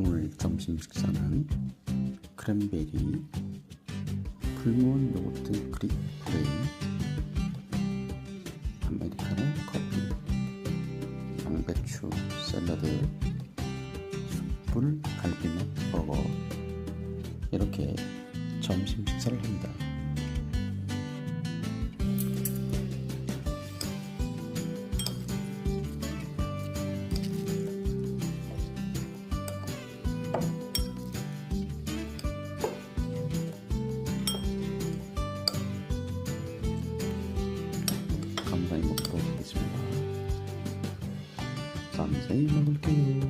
오늘 점심 식사는 크랜베리, 풀무원 요거트 그릭 프레이, 아메리카노 커피, 양배추 샐러드, 숯불 갈비맛 버거 이렇게 점심 식사를 합니다. Thumbs in, I will kill.